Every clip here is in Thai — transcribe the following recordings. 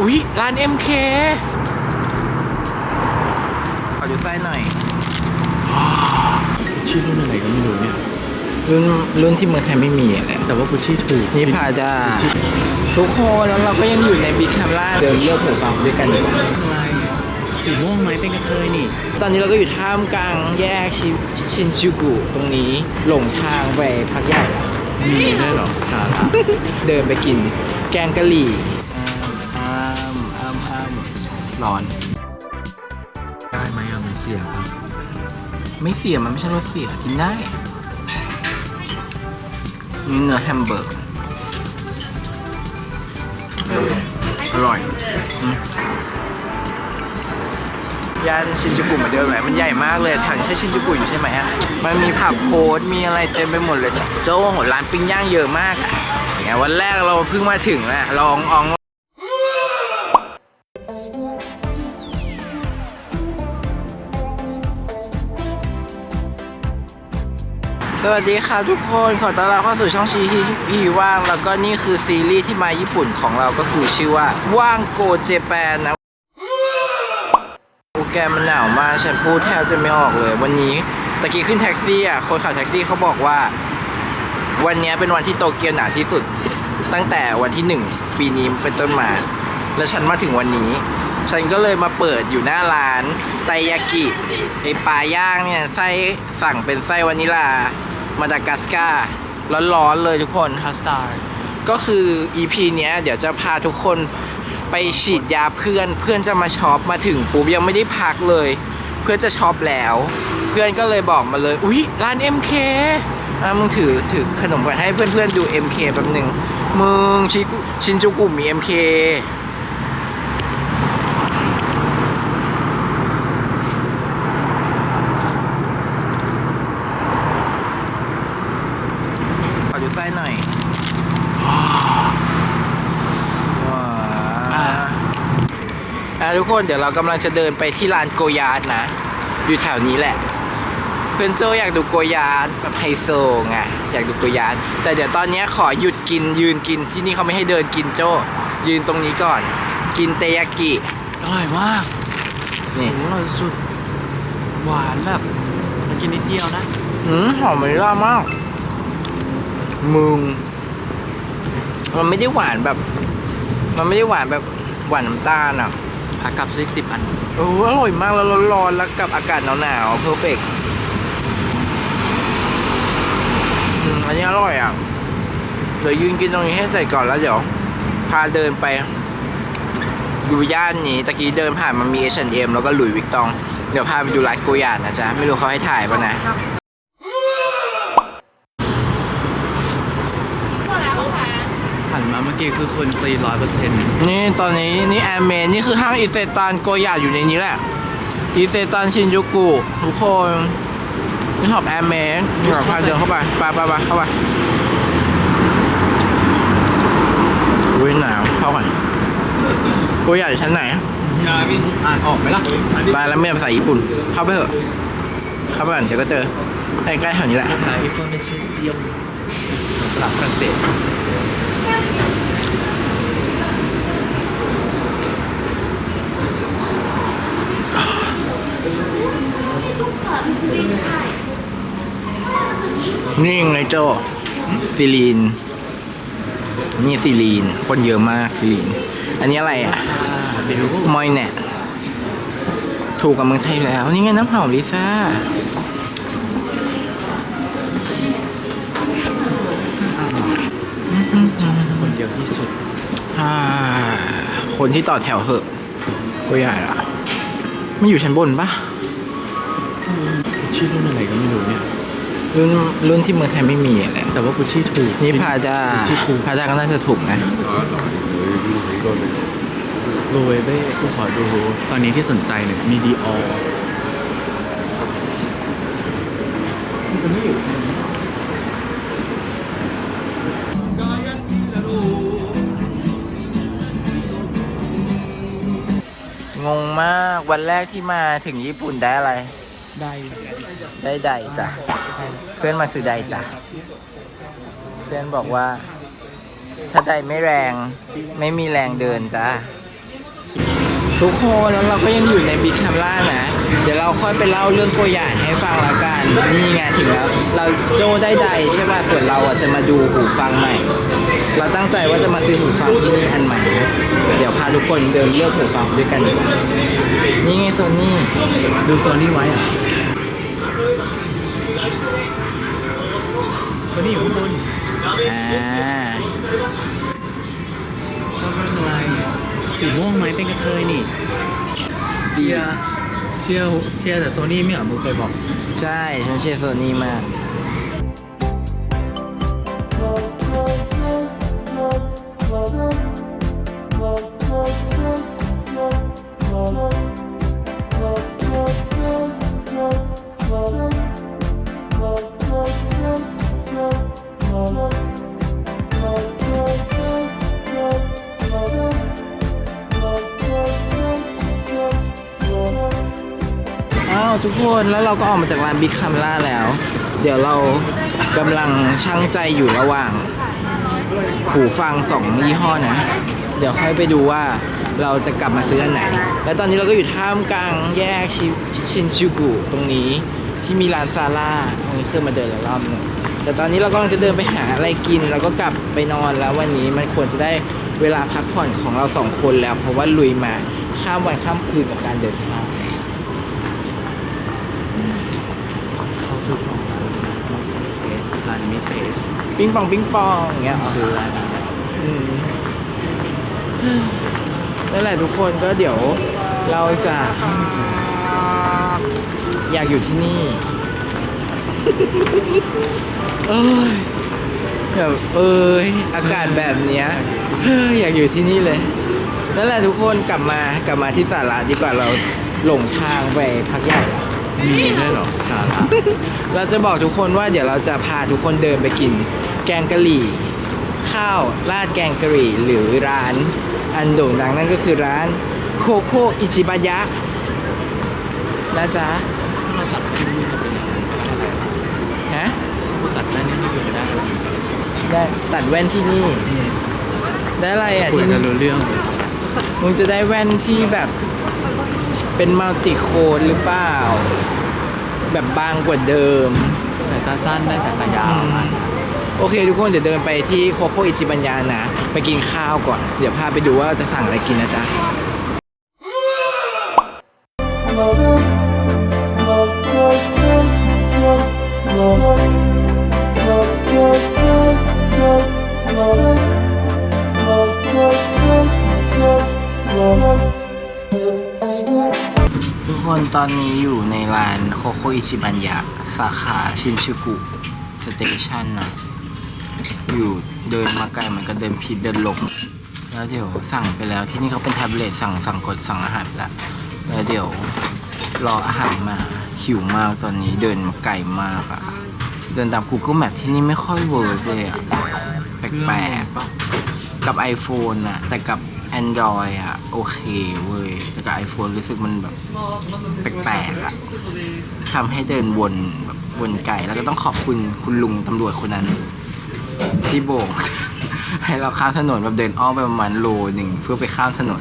อุ๊ยร้าน MK ขอดูไส้หน่อยชื่อรุ่นอะไรก็ไม่รู้เนี่ย รุ่นรุ่นที่เมืองไทยไม่มีแหละแต่ว่ากูชื่อถูกนี่พาจ้าทุกคนแล้วเราก็ยังอยู่ในบิ๊กแคมล่าเดินเลือกหูฟังด้วยกันอยู่อะไรสีม่วงไหมเป็นกระเทยนี่ ตอนนี้เราก็อยู่ท่ามกลางแยกชิชินจูกุตรงนี้หลงทางไปพักใหญ่แล้วมีด้วยเหรอหาเดินไปกินแกงกะหรี่ ร้อน ได้ไหมอะมันเสียปะไม่เสียมันไม่ใช่รสเสียกินได้ นี่เนื้อแฮมเบอร์กอออร่อยย่านชินจูกุเหมือนเดิมไหมมันใหญ่มากเลยถวนี้ใช่ชินจูกุอยู่ใช่ไหมฮะ มันมีผับโพสมีอะไรเต็มไปหมดเลย โจ้โหร้านปิ้งย่างเยอะมากอะอย่างวันแรกเราเพิ่งมาถึงนะลองออง สวัสดีครับทุกคนขอต้อนรับเข้าสู่ช่องชีที่พีว่าง แล้วก็นี่คือซีรีส์ที่มาญี่ปุ่นของเราก็คือชื่อว่าว่างโกเจแปนนะโอแกมันหนาวมากฉันพูดแทบจะไม่ออกเลย วันนี้ตะกี้ขึ้นแท็กซี่อะคนขับแท็กซี่เขาบอกว่า วันนี้เป็นวันที่โตเกียวหนาวที่สุด ตั้งแต่วันที่หนึ่งปีนี้เป็นต้นมาแล้วฉันมาถึงวันนี้ ฉันก็เลยมาเปิดอยู่หน้าร้านไตยากิไอปลาย่างเนี่ยไส้สั่งเป็นไส้วานิลา มาดากัสการ์ร้อนๆเลยทุกคนคัสตาร์ดก็คือ EP เนี้ยเดี๋ยวจะพาทุกคนไปฉีดยาเพื่อนเพื่อนจะมาช็อปมาถึงปุ๊บยังไม่ได้พักเลย เพื่อนจะช็อปแล้ว เพื่อนก็เลยบอกมาเลยอุ๊ยร้าน MK อะมึงถือถือขนมก่อนให้เพื่อนๆดู MK แป๊บหนึ่งมึงชิกุชินจูกุมี MK ขอดูไส้หน่อยว้าวอะ ทุกคนเดี๋ยวเรากำลังจะเดินไปที่ร้านโกยาดนะ อยู่แถวนี้แหละ เพื่อนโจอยากดูโกยาดแบบไฮโซไงอยากดูโกยาดแต่เดี๋ยวตอนเนี้ยขอหยุดกินยืนกินที่นี่เขาไม่ให้เดินกินโจ ยืนตรงนี้ก่อน กินเตยากิอร่อยมากนี่โอ้โหอร่อยสุดหวานแบบมันกินนิดเดียวนะหืมหอมมะลิล่ามาก มึง มันไม่ได้หวานแบบ มันไม่ได้หวานแบบหวานน้ำตาลอะ พากลับซื้ออีกสิบอัน โอ้อร่อยมากแล้วร้อนๆแล้วกับอากาศหนาวๆเพอร์เฟกอันนี้อร่อยอะ เดี๋ยวยืนกินตรงนี้ให้เสร็จก่อนแล้วเดี๋ยว พาเดินไปดูย่านนี้ตะกี้เดินผ่านมันมี H&M แล้วก็หลุยส์วิกตอง เดี๋ยวพาไปดูร้านโกยาดนะจ๊ะ ไม่รู้เขาให้ถ่ายป่ะนะ หันมาเมื่อกี้คือคนตีร้อยเปอร์เซ็นต์นี่ตอนนี้นี่แอมเมนนี่คือห้างอิเซตันโกยาอยู่ในนี้แหละ อิเซตันชินจูกุทุกคนนี่ชอบแอมเมนเดี๋ยวพาเดินเข้าไปไปไปไปเข้าไปอุ้ยหนาวเข้าก่อนโกยาอยู่ชั้นไหนยาวินอ่านออกไหมล่ะไปแล้วไม่ภาษาญี่ปุ่น เข้าไปเถอะ เข้าไปก่อนเดี๋ยวก็เจอใกล้ๆแถวนี้แหละหาอินโฟเมชันเซียมตลาดฝรั่งเศส นี่ไง โจฟิลีน นี่ฟิลีน คนเยอะมากฟิลีน อันนี้อะไรอะเดี๋ยวมอยเน็ตถูกกับเมืองไทยแล้ว นี่ไงน้ำหอมลิซ่าคนเดียวที่สุดอ่าคนที่ต่อแถวเหอะตัวใหญ่ละไม่อยู่ชั้นบนปะชื่อรุ่นอะไรก็ไม่รู้เนี่ย รุ่นรุ่นที่เมืองไทยไม่มีแหละแต่ว่ากูชื่อถูกนี่พาจาชื่อถูกพาจาก็น่าจะถูกนะโรเวเบ้กูขอดู ตอนนี้ที่สนใจเนี่ยมีดีอองงมากวันแรกที่มาถึงญี่ปุ่นได้อะไร ได้ได้ใดจ้ะ เพื่อนมาซื้อใดจ้ะ เพื่อนบอกว่า ถ้าใดไม่แรงไม่มีแรงเดินจ้ะ ทุกคนแล้วเราก็ยังอยู่ในบิ๊กแคมล่านะ เดี๋ยวเราค่อยไปเล่าเรื่องโกหยานให้ฟังละกัน นี่ไงถึงแล้ว เราโจได้ใดใช่ป่ะส่วนเราอะจะมาดูหูฟังใหม่ เราตั้งใจว่าจะมาซื้อหูฟังที่นี่อันใหม่ เดี๋ยวพาทุกคนเดินเลือกหูฟังด้วยกันดีกว่านี่ไงโซนี่ดูโซนี่ไว้อะ โซนี่อยู่ข้างบนอ่าชอบเรื่องอะไรสีม่วงไหมเป็นกระเทยนี่เชียร์เชียร์เชียร์แต่โซนี่ไม่เหรอมึงเคยบอก ใช่ ฉันเชียร์โซนี่มาก ทุกคนแล้วเราก็ออกมาจากร้านบิ๊กคัมล่าแล้ว เดี๋ยวเรากำลังช่างใจอยู่ระหว่าง หูฟังสองยี่ห้อนะ เดี๋ยวค่อยไปดูว่าเราจะกลับมาซื้ออันไหน แล้วตอนนี้เราก็อยู่ท่ามกลางแยกชิชินจูกุตรงนี้ที่มีร้านซาร่าตรงนี้เคยมาเดินแล้วรอบนึงแต่ตอนนี้เรากำลังจะเดินไปหาอะไรกิน แล้วก็กลับไปนอนแล้ววันนี้มันควรจะได้เวลาพักผ่อนของเราสองคนแล้ว เพราะว่าลุยมาข้ามวันข้ามคืนกับการเดินทาง เขา ซื้อของร้านเทสร้านนี้เทสปิ้งปองปิ้งปองอย่างเงี้ยเหรอคือร้านนี้อืมนั่นแหละทุกคนก็เดี๋ยวเราจะอยากอยู่ที่นี่เอ้ยแบบเอ้ยอากาศแบบเนี้ยเฮ้ยอยากอยู่ที่นี่เลยนั่นแหละทุกคนกลับมากลับมาที่สาระดีกว่าเราหลงทางไปพักใหญ่แล้ว มีด้วยเหรอสาระเราจะบอกทุกคนว่าเดี๋ยวเราจะพาทุกคนเดินไปกิน แกงกะหรี่ ข้าวราดแกงกะหรี่หรือร้าน อันโด่งดังนั่นก็คือร้านโคโค่อิจิบายะนะจ๊ะถ้าเราตัดแว่นนี่จะเป็นยังไงอะไรวะฮะกูตัดแว่นนี่คือจะได้อะไรได้ตัดแว่นที่นี่ ได้อะไรอะคุยที่กันรู้เรื่อง มึงจะได้แว่นที่แบบเป็นมัลติโคดหรือเปล่า แบบบางกว่าเดิม สายตาสั้นได้สายตายาวอะโอเค ทุกคนเดี๋ยวเดินไปที่โคโค่อิจิบัญญานะ ไปกินข้าวก่อน เดี๋ยวพาไปดูว่าจะสั่งอะไรกินนะจ๊ะทุก ตอนนี้อยู่ในร้านโคโค่อิจิบัญญาสาขาชินชูกุสเตชันนะอยู่เดินมาไกลเหมือนกับเดินผิดเดินหลงแล้วเดี๋ยวสั่งไปแล้วที่นี่เขาเป็นแท็บเล็ตสั่งสั่งกดสั่งอาหารไปแล้วแล้วเดี๋ยวรออาหารมาหิวมากตอนนี้เดินมาไกลมากอะเดินตาม Google Map ที่นี่ไม่ค่อยเวิร์กเลยอะแปลกๆกับ iPhone อะแต่กับ Android อะโอเคเว้ย แต่กับ iPhone รู้สึกมันแบบแปลกๆอะทำให้เดินวนแบบวนไกลแล้วก็ต้องขอบคุณคุณลุงตำรวจคนนั้น ที่โบก ให้เราข้ามถนนแบบเดินอ้อมไปประมาณโลหนึ่งเพื่อไปข้ามถนน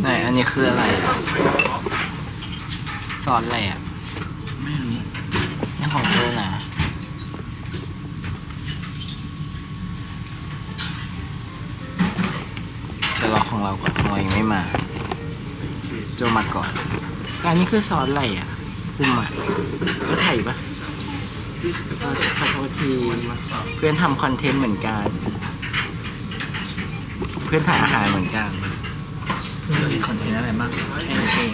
ไหนอันนี้คืออะไรอะซอสอะไรอะไม่รู้นี่ของเธอนะ แต่รอของ เราก่อนของเรายังไม่มา โจมาก่อนอันนี้คือซอสอะไรอะคุมอะก็ไทยปะขอโทษทีเพื่อนทำคอนเทนต์เหมือนกัน เพื่อนถ่ายอาหารเหมือนกันมีคอนเทนต์อะไรบ้างแค่นั้นเอง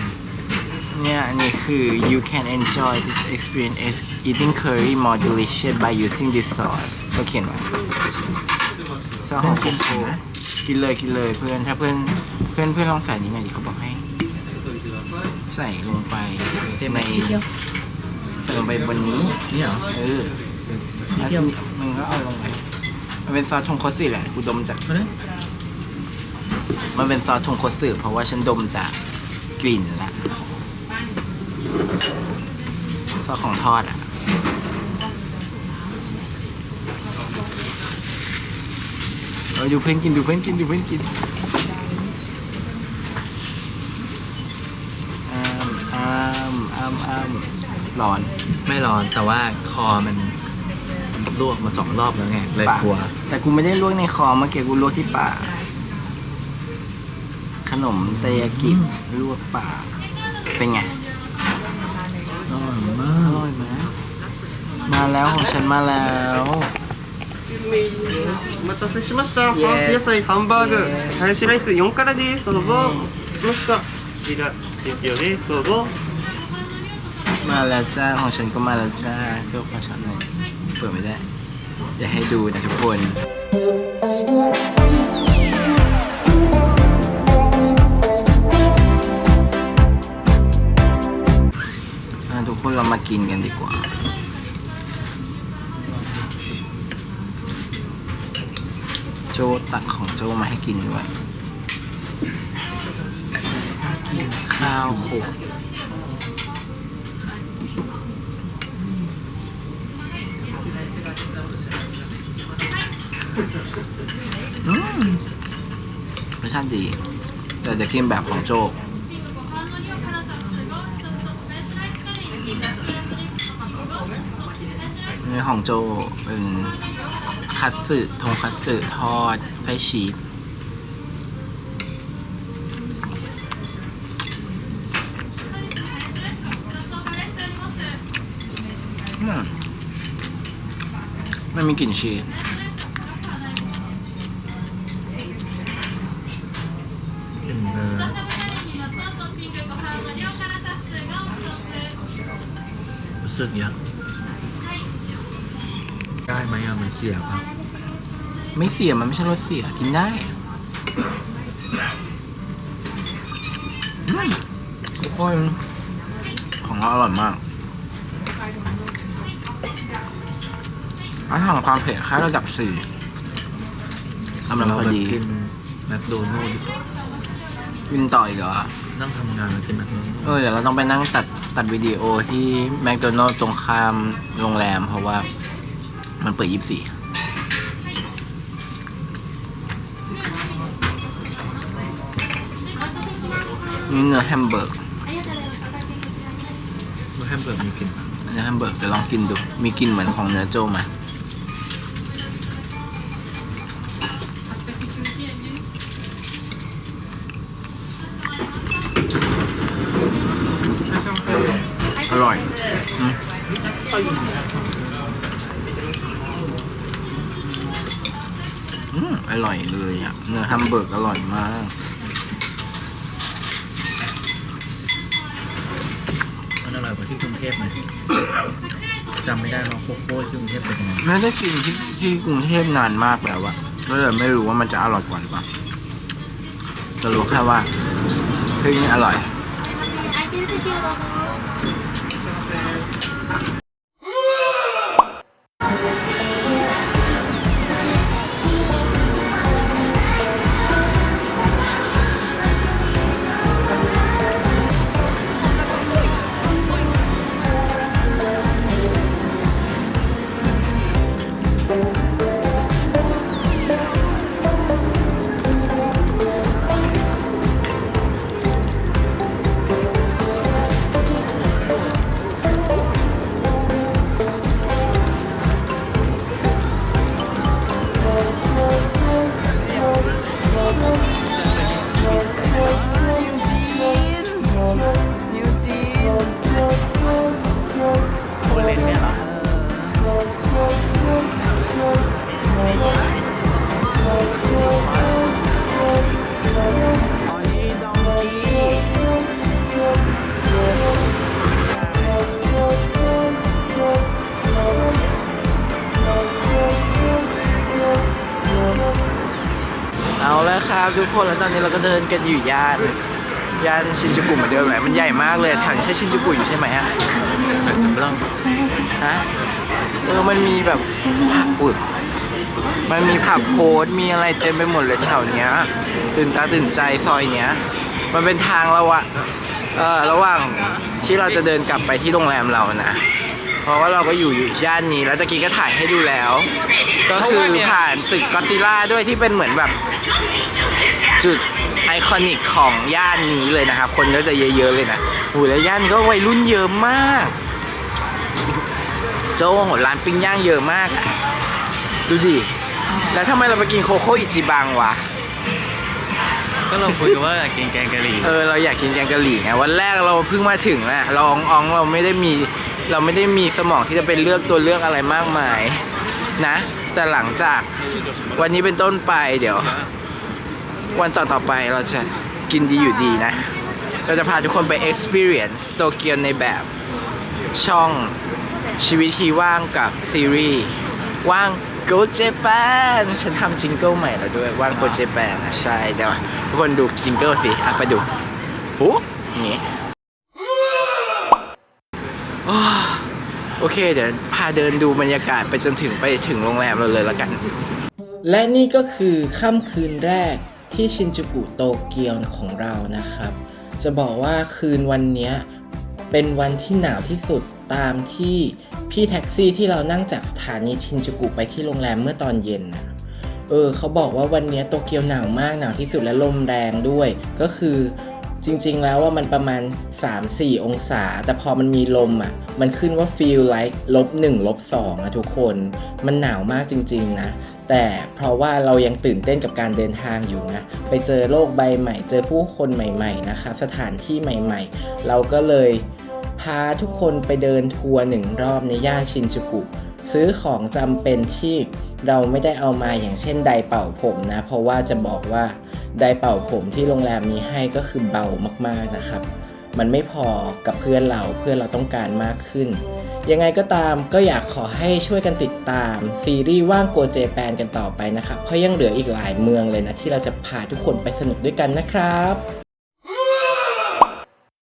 เนี่ยอันนี้คือ you can enjoy this experience as eating curry more delicious by using this sauce ก็เขียนไว้ซอสของโคโค่ กินเลยกินเลยเพื่อนถ้าเพื่อนเพื่อนเพื่อนลองใส่นี้หน่อยดิเขาบอกให้ ใส่ลงไปในใส่ลงไปบนนี้นี่เหรอเออแล้วทีนี้มึงก็เอาลงไปมันเป็นซอสทงคัตสึแหละกูดมจากเพราะฉะนั้นมันเป็นซอสทงคัตสึเพราะว่าฉันดมจากกลิ่นละซอสของทอดอะ อดูเพ่นกินดูเพ่นกินดูเพ่นกินอ้ามอ้ามอ้ามอ้ามร้อน ไม่ร้อนแต่ว่าคอมันลวกมาสองรอบแล้วไงเลยปากลัว แต่กูไม่ได้ลวกในคอมาเกี้กูลวกที่ปากขนมเตยกิบลวกปากเป็นไงอร่อยมาก อร่อยไหมมาแล้วของฉันมาแล้ว お待たせしました。 Yes ハーフ野菜ハンバーグ Yes、ハヤシライス4辛です。どうぞ。しました。こちら、天気です。どうぞ。 มาแล้วจ้าของฉันก็มาแล้วจ้าเจ้าของฉันเลยเปิดไม่ได้เดี๋ยวให้ดูนะทุกคนอ่ะทุกคนเรามากินกันดีกว่า ตักของโจมาให้กินด้วยข้าวโขลกอืมรสชาติดี แต่จะกินแบบของโจกนี่ของโจเป็น คัตสึทงคัตสึทอดไส้ชีสมไม่มีกลิ่นชีสกินเออรู้สึกยัง ได้ไหมอะมันเสียป่ะไม่เสียมันไม่ใช่รสเสียกินได้อืมทุกคนของเราอร่อยมากอาหารความเผ็ดแค่ระดับสี่กำลังเราพอแบบดีกินแมคโดนัลด์ดีกว่ากินต่ออีกเหรอนั่งทำงานแล้วกินแมคโดนัลด์เออเดี๋ยวเราต้องไปนั่งตัดตัดวิดีโอที่แมคโดนัลด์ตรงข้ามโรงแรมเพราะว่า มันเปิดยี่สิบสี่นี่เนื้อแฮมเบอร์กแฮมเบอร์กมีกลิ่นเนื้อแฮมเบอร์กเดี๋ยวลองกินดู มีกลิ่นเหมือนของเนื้อโจไหมอร่อย อืมอืมอร่อยเลยอะเนื้อแฮมเบอร์กอร่อยมาก มันอร่อยกว่าที่กรุงเทพไหมจำไม่ได้ว่าโคโค่ที่กรุงเทพเป็นยังไงไม่ได้กินที่ที่กรุงเทพนานมากแล้วอะก็เลยไม่รู้ว่ามันจะอร่อยกว่าหรือเปล่าจะรู้แค่ว่าเฮ้ยนี่อร่อย ครับทุกคนแล้วตอนนี้เราก็เดินกันอยู่ย่านย่านชินจูกุเหมือนเดิมไหมมันใหญ่มากเลยแถวนี้ใช่ชินจูกุอยู่ใช่ไหมฮะแบบสำรองฮะเออมันมีแบบผับอุดมันมีผับโพสต์มีอะไรเต็มไปหมดเลยแถวเนี้ย ตื่นตาตื่นใจซอยเนี้ย มันเป็นทางระหว่างเออระหว่างที่เราจะเดินกลับไปที่โรงแรมเรานะเพราะว่าเราก็อยู่อยู่ย่านนี้แล้วตะกี้ก็ถ่ายให้ดูแล้ว ก็คือผ่านตึกกอซิล่าด้วยที่เป็นเหมือนแบบ จุดไอคอนิกของย่านนี้เลยนะครับ คนก็จะเยอะๆเลยนะหูแล้วย่านก็วัยรุ่นเยอะมาก โจ้ร้านปิ้งย่างเยอะมากอะดูดิ แล้วทำไมเราไปกินโคโค่อิจิบังวะ ก็เราคุยกันว่าอยากกินแกงกะหรี่เออเราอยากกินแกงกะหรี่ไงวันแรกเราเพิ่งมาถึงนะเราอองอองๆเราไม่ได้มีเราไม่ได้มีสมองที่จะเป็นเลือกตัวเลือกอะไรมากมายนะ แต่หลังจากวันนี้เป็นต้นไปเดี๋ยว วันต่อต่อไปเราจะกินดีอยู่ดีนะ เราจะพาทุกคนไป experience โตเกียวในแบบช่องชีวิตที่ว่างกับซีรีส์ว่าง Go Japan ฉันทำจิงเกิลใหม่แล้วด้วยว่าง Go Japan นะใช่เดี๋ยวทุกคนดูจิงเกิลสิอะไปดูหูอย่โอโอเคเดี๋ยวพาเดินดูบรรยากาศไปจนถึงไปถึงโรงแรมเราเลยแล้วกัน และนี่ก็คือค่ำคืนแรก ที่ชินจูกุโตเกียวของเรานะครับ จะบอกว่าคืนวันนี้เป็นวันที่หนาวที่สุดตามที่พี่แท็กซี่ที่เรานั่งจากสถานีชินจูกุไปที่โรงแรมเมื่อตอนเย็นนะเออเขาบอกว่าวันนี้โตเกียวหนาวมากหนาวที่สุดและลมแรงด้วย ก็คือ จริงๆแล้วว่ามันประมาณ 3-4 องศา แต่พอมันมีลมอะ มันขึ้นว่า feel like ลบ1ลบ2อะทุกคน มันหนาวมากจริง ๆ นะ แต่เพราะว่าเรายังตื่นเต้นกับการเดินทางอยู่นะ ไปเจอโลกใบใหม่ เจอผู้คนใหม่ๆ นะครับสถานที่ใหม่ๆ เราก็เลยพาทุกคนไปเดินทัวร์หนึ่งรอบในย่านชินจูกุ ซื้อของจำเป็นที่เราไม่ได้เอามาอย่างเช่นไดเป่าผมนะ เพราะว่าจะบอกว่าไดเป่าผมที่โรงแรมมีให้ก็คือเบามากๆนะครับ มันไม่พอกับเพื่อนเราเพื่อนเราต้องการมากขึ้น ยังไงก็ตามก็อยากขอให้ช่วยกันติดตาม ซีรีส์ว่างโกเจแปนกันต่อไปนะครับ เพราะยังเหลืออีกหลายเมืองเลยนะ ที่เราจะพาทุกคนไปสนุกด้วยกันนะครับ